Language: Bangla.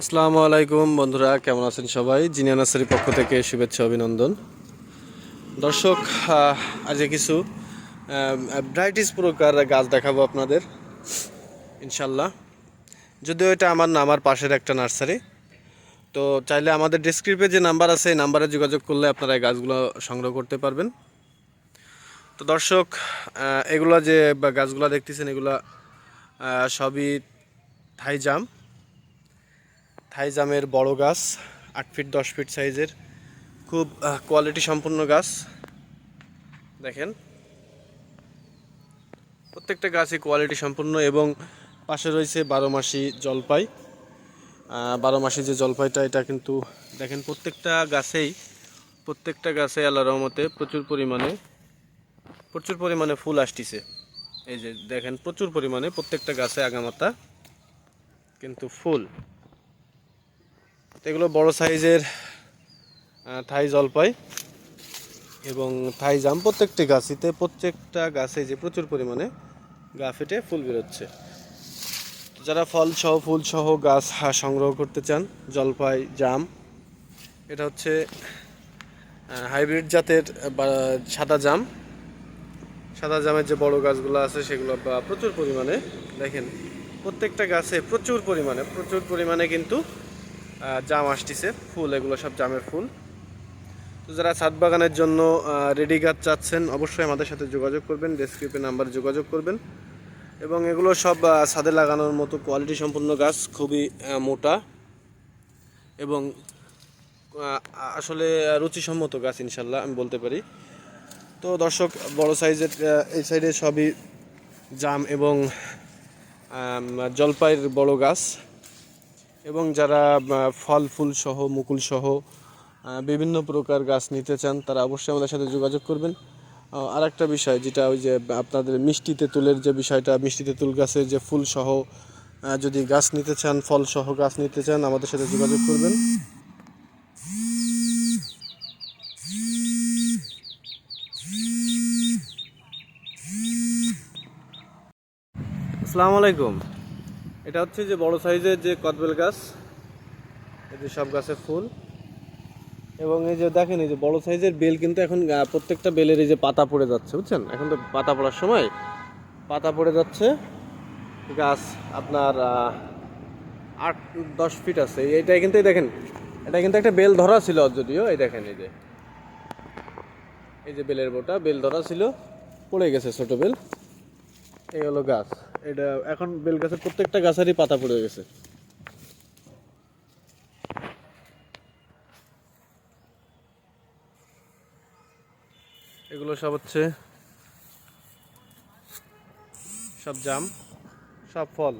আসসালামু আলাইকুম, বন্ধুরা, কেমন আছেন সবাই? জিনিয়া নার্সারির পক্ষ থেকে শুভেচ্ছা, অভিনন্দন। দর্শক আজকে কিছু ব্রাইটিস প্রকার গাছ দেখাবো আপনাদের, ইনশাল্লাহ। যদিও এটা আমার না আমার পাশের একটা নার্সারি, তো চাইলে আমাদের ডেসক্রিপে যে নাম্বার আছে, এই নাম্বারে যোগাযোগ করলে আপনারা এই গাছগুলো সংগ্রহ করতে পারবেন। তো দর্শক এগুলা যে গাছগুলো দেখতেছেন, এগুলা সবই থাই জাম। থাই জামের বড় গাছ, আট ফিট, দশ ফিট সাইজের, খুব কোয়ালিটি সম্পন্ন গাছ। দেখেন। প্রত্যেকটা গাছই কোয়ালিটি সম্পন্ন এবং পাশে রয়েছে বারো মাসি জলপাই। বারো মাসি যে জলপাইটা, এটা কিন্তু দেখেন প্রত্যেকটা গাছেই, প্রত্যেকটা গাছে আল্লাহ রহমতে প্রচুর পরিমাণে প্রচুর পরিমাণে ফুল আসতিছে। এই যে দেখেন, প্রচুর পরিমাণে প্রত্যেকটা গাছে আগামাতা কিন্তু ফুল। তো এগুলো বড় সাইজের থাই জলপাই এবং থাই জাম। প্রত্যেকটি গাছিতে, প্রত্যেকটা গাছে যে প্রচুর পরিমাণে গা ফেটে ফুল বেরোচ্ছে। যারা ফল সহ, ফুল সহ গাছ সংগ্রহ করতে চান, জলপাই, জাম, এটা হচ্ছে হাইব্রিড জাতের সাদা জাম। সাদা জামের যে বড় গাছগুলো আছে, সেগুলো প্রচুর পরিমাণে, দেখেন, প্রত্যেকটা গাছে প্রচুর পরিমাণে প্রচুর পরিমাণে কিন্তু জাম আসতিছে, ফুল, এগুলো সব জামের ফুল। তো যারা ছাদ বাগানের জন্য রেডি গাছ চাচ্ছেন, অবশ্যই আমাদের সাথে যোগাযোগ করবেন ডেসক্রিপে নাম্বারে যোগাযোগ করবেন। এবং এগুলো সব ছাদে লাগানোর মতো কোয়ালিটি সম্পন্ন গাছ খুবই মোটা এবং আসলে রুচিসম্মত গাছ ইনশাল্লাহ আমি বলতে পারি। তো দর্শক, বড় সাইজের এই সাইডে সবই জাম এবং জলপাইয়ের বড় গাছ। এবং যারা ফল, ফুল সহ, মুকুল সহ বিভিন্ন প্রকার গাছ নিতে চান, তারা অবশ্যই আমাদের সাথে যোগাযোগ করবেন। আর একটা বিষয় যেটা ওই যে আপনাদের মিষ্টি তেঁতুলের যে বিষয়টা, মিষ্টি তেঁতুল গাছের যে ফুল সহ যদি গাছ নিতে চান, ফল সহ গাছ নিতে চান, আমাদের সাথে যোগাযোগ করবেন। আসসালামু আলাইকুম। এটা হচ্ছে যে বড় সাইজের যে কদবেল গাছ, এই যে সব গাছের ফুল। এবং এই যে দেখেন, এই যে বড় সাইজের বেল কিন্তু এখন প্রত্যেকটা বেলের এই যে পাতা পড়ে যাচ্ছে, বুঝছেন? এখন তো পাতা পড়ার সময় পাতা পড়ে যাচ্ছে। গাছ আপনার আট, দশ ফিট আছে। এইটা কিন্তু দেখেন এটা কিন্তু একটা বেল ধরা ছিল যদিও, এই দেখেন, এই যে এই যে বেলের বোটা, বেল ধরা ছিল, পড়ে গেছে ছোটো বেল। এই হলো গাছ। এটা এখন বেল গাছের প্রত্যেকটা গাছেরই পাতা পড়ে গেছে। এগুলো সব হচ্ছে সব জাম, সব ফল।